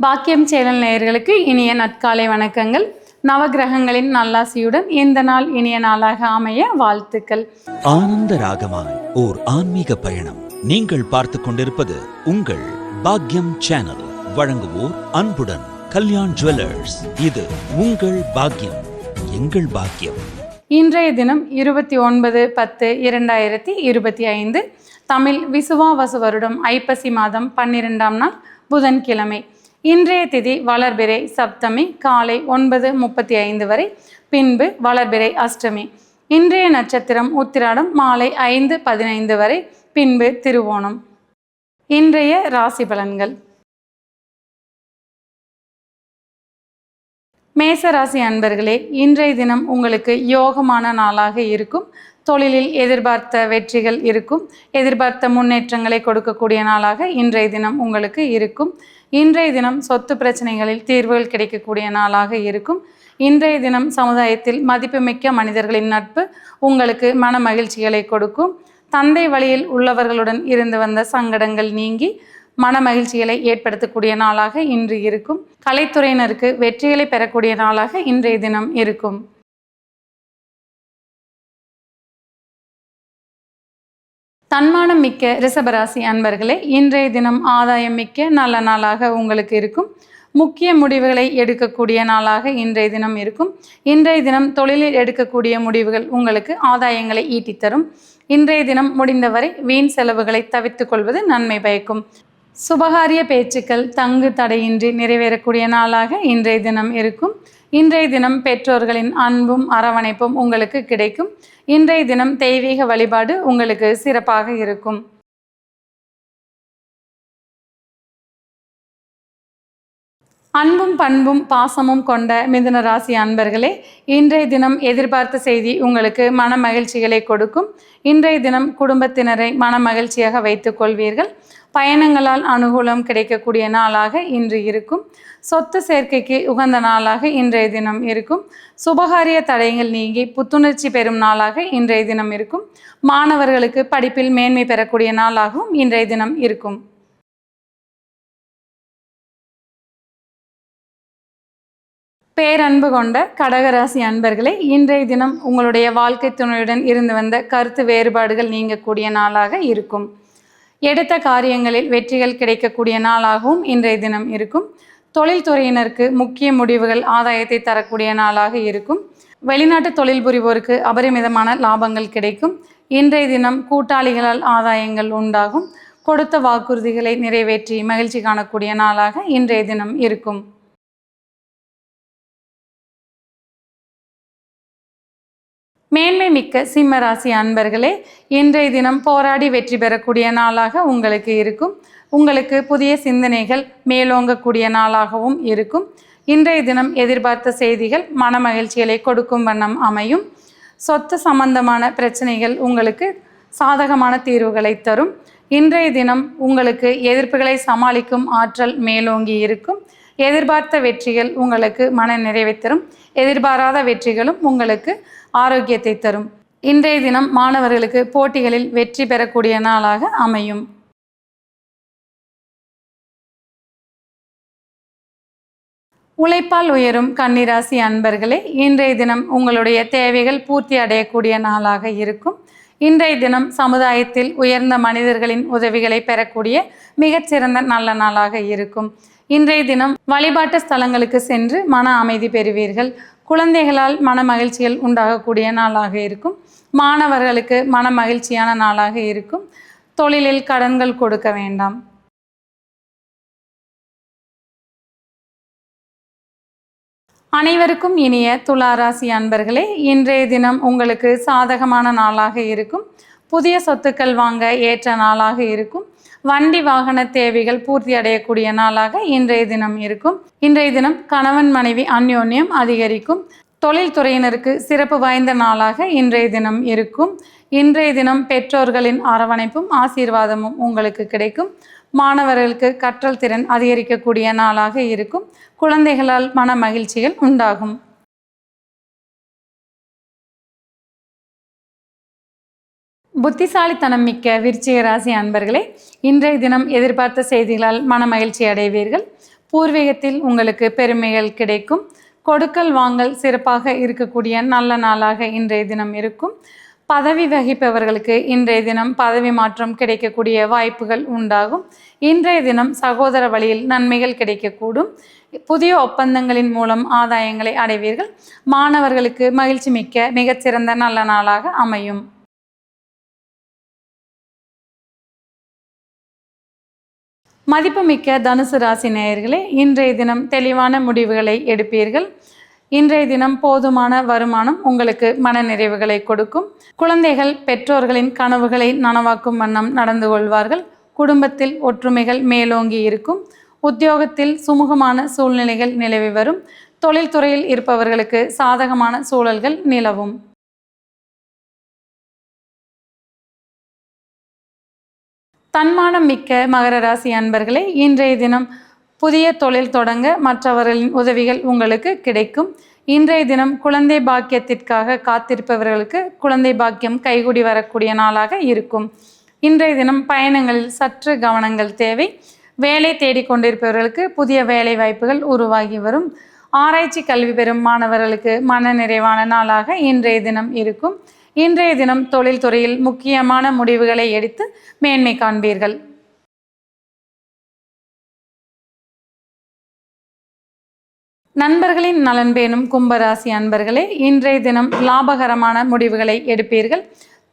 பாக்கியம் சேனல் நேயர்களுக்கு இனிய நற்காலை வணக்கங்கள். நவகிரகங்களின் நல்லாசியுடன் இந்த நாள் இனிய நாளாக அமைய வாழ்த்துக்கள். ஆனந்த ராகமாய் ஓர் ஆன்மீக பயணம். நீங்கள் பார்த்துக் கொண்டிருப்பது உங்கள் பாக்யம் சேனல். வழங்குவோர் அன்புடன் கல்யாண் ஜுவல்லர்ஸ். இது உங்கள் பாக்யம் எங்கள் பாக்கியம். இன்றைய தினம் இருபத்தி ஒன்பது பத்து இரண்டாயிரத்தி இருபத்தி ஐந்து தமிழ் விசுவாவசு வருடம் ஐப்பசி மாதம் பன்னிரெண்டாம் நாள் புதன்கிழமை. இன்றைய திதி வளர்பிறை சப்தமி காலை ஒன்பது முப்பத்தி ஐந்து வரை பின்பு வளர்பிறை அஷ்டமி. இன்றைய நட்சத்திரம் உத்திராடம் மாலை ஐந்து பதினைந்து வரை பின்பு திருவோணம். இன்றைய ராசி பலன்கள். மேசராசி அன்பர்களே இன்றைய தினம் உங்களுக்கு யோகமான நாளாக இருக்கும். தொழிலில் எதிர்பார்த்த வெற்றிகள் இருக்கும். எதிர்பார்த்த முன்னேற்றங்களை கொடுக்கக்கூடிய நாளாக இன்றைய தினம் உங்களுக்கு இருக்கும். இன்றைய தினம் சொத்து பிரச்சனைகளில் தீர்வுகள் கிடைக்கக்கூடிய நாளாக இருக்கும். இன்றைய தினம் சமுதாயத்தில் மதிப்புமிக்க மனிதர்களின் நட்பு உங்களுக்கு மன மகிழ்ச்சிகளை கொடுக்கும். தந்தை வழியில் உள்ளவர்களுடன் இருந்து வந்த சங்கடங்கள் நீங்கி மன மகிழ்ச்சிகளை ஏற்படுத்தக்கூடிய நாளாக இன்று இருக்கும். கலைத்துறையினருக்கு வெற்றிகளை பெறக்கூடிய நாளாக இன்றைய தினம் இருக்கும். தன்மானம் மிக்க ரிஷபராசி அன்பர்களே இன்றைய தினம் ஆதாயம் மிக்க நல்ல நாளாக உங்களுக்கு இருக்கும். முக்கிய முடிவுகளை எடுக்கக்கூடிய நாளாக இன்றைய தினம் இருக்கும். இன்றைய தினம் தொழிலில் எடுக்கக்கூடிய முடிவுகள் உங்களுக்கு ஆதாயங்களை ஈட்டித்தரும். இன்றைய தினம் முடிந்தவரை வீண் செலவுகளை தவிர்த்துக் கொள்வது நன்மை பயக்கும். சுபகாரிய பேச்சுக்கள் தங்கு தடையின்றி நிறைவேறக்கூடிய நாளாக இன்றைய தினம் இருக்கும். இன்றைய தினம் பெற்றோர்களின் அன்பும் அரவணைப்பும் உங்களுக்கு கிடைக்கும். இன்றைய தினம் தெய்வீக வழிபாடு உங்களுக்கு சிறப்பாக இருக்கும். அன்பும் பண்பும் பாசமும் கொண்ட மிதுன ராசி அன்பர்களே இன்றைய தினம் எதிர்பார்த்த செய்தி உங்களுக்கு மன மகிழ்ச்சிகளை கொடுக்கும். இன்றைய தினம் குடும்பத்தினரை மன மகிழ்ச்சியாக வைத்துக் கொள்வீர்கள். பயணங்களால் அனுகூலம் கிடைக்கக்கூடிய நாளாக இன்று இருக்கும். சொத்து சேர்க்கைக்கு உகந்த நாளாக இன்றைய தினம் இருக்கும். சுபகாரிய தடைகள் நீங்கி புத்துணர்ச்சி பெறும் நாளாக இன்றைய தினம் இருக்கும். மாணவர்களுக்கு படிப்பில் மேன்மை பெறக்கூடிய நாளாகவும் இன்றைய தினம் இருக்கும். பேரன்பு கொண்ட கடகராசி அன்பர்களே இன்றைய தினம் உங்களுடைய வாழ்க்கை துணையுடன் இருந்து வந்த கருத்து வேறுபாடுகள் நீங்கக்கூடிய நாளாக இருக்கும். எடுத்த காரியங்களில் வெற்றிகள் கிடைக்கக்கூடிய நாளாகவும் இன்றைய தினம் இருக்கும். தொழில்துறையினருக்கு முக்கிய முடிவுகள் ஆதாயத்தை தரக்கூடிய நாளாக இருக்கும். வெளிநாட்டு தொழில் புரிவோருக்கு அபரிமிதமான லாபங்கள் கிடைக்கும். இன்றைய தினம் கூட்டாளிகளால் ஆதாயங்கள் உண்டாகும். கொடுத்த வாக்குறுதிகளை நிறைவேற்றி மகிழ்ச்சி காணக்கூடிய நாளாக இன்றைய தினம் இருக்கும். மேன்மை மிக்க சிம்ம ராசி அன்பர்களே இன்றைய தினம் போராடி வெற்றி பெறக்கூடிய நாளாக உங்களுக்கு இருக்கும். உங்களுக்கு புதிய சிந்தனைகள் மேலோங்கக்கூடிய நாளாகவும் இருக்கும். இன்றைய தினம் எதிர்பார்த்த செய்திகள் மன மகிழ்ச்சிகளை கொடுக்கும் வண்ணம் அமையும். சொத்து சம்பந்தமான பிரச்சனைகள் உங்களுக்கு சாதகமான தீர்வுகளை தரும். இன்றைய தினம் உங்களுக்கு எதிர்ப்புகளை சமாளிக்கும் ஆற்றல் மேலோங்கி இருக்கும். எதிர்பார்த்த வெற்றிகள் உங்களுக்கு மன நிறைவை தரும். எதிர்பாராத வெற்றிகளும் உங்களுக்கு ஆரோக்கியத்தை தரும். இன்றைய தினம் மாணவர்களுக்கு போட்டிகளில் வெற்றி பெறக்கூடிய நாளாக அமையும். உழைப்பால் உயரும் கன்னிராசி அன்பர்களே இன்றைய தினம் உங்களுடைய தேவைகள் பூர்த்தி அடையக்கூடிய நாளாக இருக்கும். இன்றைய தினம் சமுதாயத்தில் உயர்ந்த மனிதர்களின் உதவிகளை பெறக்கூடிய மிகச்சிறந்த நல்ல நாளாக இருக்கும். இன்றைய தினம் வழிபாட்டு ஸ்தலங்களுக்கு சென்று மன அமைதி பெறுவீர்கள். குழந்தைகளால் மன மகிழ்ச்சிகள் உண்டாகக்கூடிய நாளாக இருக்கும். மாணவர்களுக்கு மன மகிழ்ச்சியான நாளாக இருக்கும். தொழிலில் கடன்கள் கொடுக்க வேண்டாம். அனைவருக்கும் இனிய துளாராசி அன்பர்களே இன்றைய தினம் உங்களுக்கு சாதகமான நாளாக இருக்கும். புதிய சொத்துக்கள் வாங்க ஏற்ற நாளாக இருக்கும். வண்டி வாகன தேவைகள் பூர்த்தி அடையக்கூடிய நாளாக இன்றைய தினம் இருக்கும். இன்றைய தினம் கணவன் மனைவி அந்யோன்யம் அதிகரிக்கும். தொழில்துறையினருக்கு சிறப்பு வாய்ந்த நாளாக இன்றைய தினம் இருக்கும். இன்றைய தினம் பெற்றோர்களின் அரவணைப்பும் ஆசீர்வாதமும் உங்களுக்கு கிடைக்கும். மாணவர்களுக்கு கற்றல் திறன் அதிகரிக்கக்கூடிய நாளாக இருக்கும். குழந்தைகளால் மன மகிழ்ச்சிகள் உண்டாகும். புத்திசாலித்தனம் மிக்க விருச்சிக ராசி அன்பர்களே இன்றைய தினம் எதிர்பார்த்த செய்திகளால் மனமகிழ்ச்சி அடைவீர்கள். பூர்வீகத்தில் உங்களுக்கு பெருமைகள் கிடைக்கும். கொடுக்கல் வாங்கல் சிறப்பாக இருக்கக்கூடிய நல்ல நாளாக இன்றைய தினம் இருக்கும். பதவி வகிப்பவர்களுக்கு இன்றைய தினம் பதவி மாற்றம் கிடைக்கக்கூடிய வாய்ப்புகள் உண்டாகும். இன்றைய தினம் சகோதர வழியில் நன்மைகள் கிடைக்கக்கூடும். புதிய ஒப்பந்தங்களின் மூலம் ஆதாயங்களை அடைவீர்கள். மாணவர்களுக்கு மகிழ்ச்சி மிக்க மிகச்சிறந்த நல்ல நாளாக அமையும். மதிப்புமிக்க தனுசு ராசி நேயர்களே இன்றைய தினம் தெளிவான முடிவுகளை எடுப்பீர்கள். இன்றைய தினம் போதுமான வருமானம் உங்களுக்கு மனநிறைவுகளை கொடுக்கும். குழந்தைகள் பெற்றோர்களின் கனவுகளை நனவாக்கும் வண்ணம் நடந்து கொள்வார்கள். குடும்பத்தில் ஒற்றுமைகள் மேலோங்கி இருக்கும். உத்தியோகத்தில் சுமூகமான சூழ்நிலைகள் நிலவி வரும். தொழில்துறையில் இருப்பவர்களுக்கு சாதகமான சூழல்கள் நிலவும். தன்மானம் மிக்க மகர ராசி அன்பர்களே இன்றைய தினம் புதிய தொழில் தொடங்க மற்றவர்களின் உதவிகள் உங்களுக்கு கிடைக்கும். இன்றைய தினம் குழந்தை பாக்கியத்திற்காக காத்திருப்பவர்களுக்கு குழந்தை பாக்கியம் கைகூடி வரக்கூடிய நாளாக இருக்கும். இன்றைய தினம் பயணங்களில் சற்று கவனங்கள் தேவை. வேலை தேடிக்கொண்டிருப்பவர்களுக்கு புதிய வேலை வாய்ப்புகள் உருவாகி வரும். ஆராய்ச்சி கல்வி பெறும் மாணவர்களுக்கு மன நிறைவான நாளாக இன்றைய தினம் இருக்கும். இன்றைய தினம் தொழில்துறையில் முக்கியமான முடிவுகளை எடுத்து மேன்மை காண்பீர்கள். நண்பர்களின் நலன் பேணும் கும்பராசி அன்பர்களே இன்றைய தினம் லாபகரமான முடிவுகளை எடுப்பீர்கள்.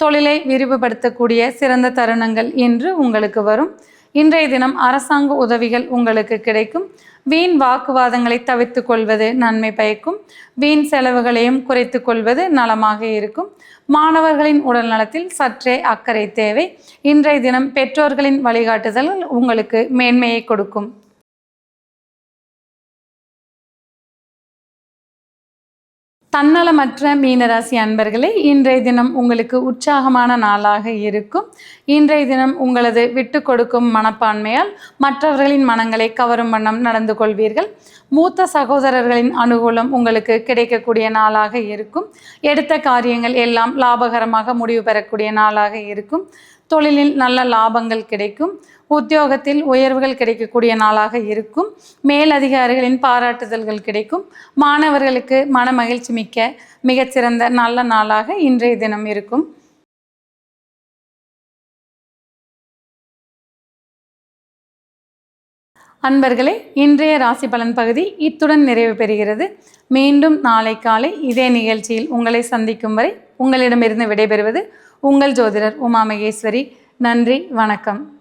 தொழிலை விரிவுபடுத்தக்கூடிய சிறந்த தருணங்கள் இன்று உங்களுக்கு வரும். இன்றைய தினம் அரசாங்க உதவிகள் உங்களுக்கு கிடைக்கும். வீண் வாக்குவாதங்களை தவிர்த்து கொள்வது நன்மை பயக்கும். வீண் செலவுகளையும் குறைத்து கொள்வது நலமாக இருக்கும். மாணவர்களின் உடல் நலத்தில் சற்றே அக்கறை தேவை. இன்றைய தினம் பெற்றோர்களின் வழிகாட்டுதல் உங்களுக்கு மேன்மையை கொடுக்கும். தன்னலமற்ற மீனராசி அன்பர்களே இன்றைய தினம் உங்களுக்கு உற்சாகமான நாளாக இருக்கும். இன்றைய தினம் உங்களது விட்டு கொடுக்கும் மனப்பான்மையால் மற்றவர்களின் மனங்களை கவரும் வண்ணம் நடந்து கொள்வீர்கள். மூத்த சகோதரர்களின் அனுகூலம் உங்களுக்கு கிடைக்கக்கூடிய நாளாக இருக்கும். எடுத்த காரியங்கள் எல்லாம் லாபகரமாக முடிவு பெறக்கூடிய நாளாக இருக்கும். தொழிலில் நல்ல லாபங்கள் கிடைக்கும். உத்தியோகத்தில் உயர்வுகள் கிடைக்கக்கூடிய நாளாக இருக்கும். மேலதிகாரிகளின் பாராட்டுதல்கள் கிடைக்கும். மாணவர்களுக்கு மன மகிழ்ச்சி மிக்க மிகச்சிறந்த நல்ல நாளாக இன்றைய தினம் இருக்கும். அன்பர்களே இன்றைய ராசி பலன் பகுதி இத்துடன் நிறைவு பெறுகிறது. மீண்டும் நாளை காலை இதே நிகழ்ச்சியில் உங்களை சந்திக்கும் வரை உங்களிடமிருந்து விடைபெறுவது உங்கள் ஜோதிடர் உமா மகேஸ்வரி நன்றி வணக்கம்.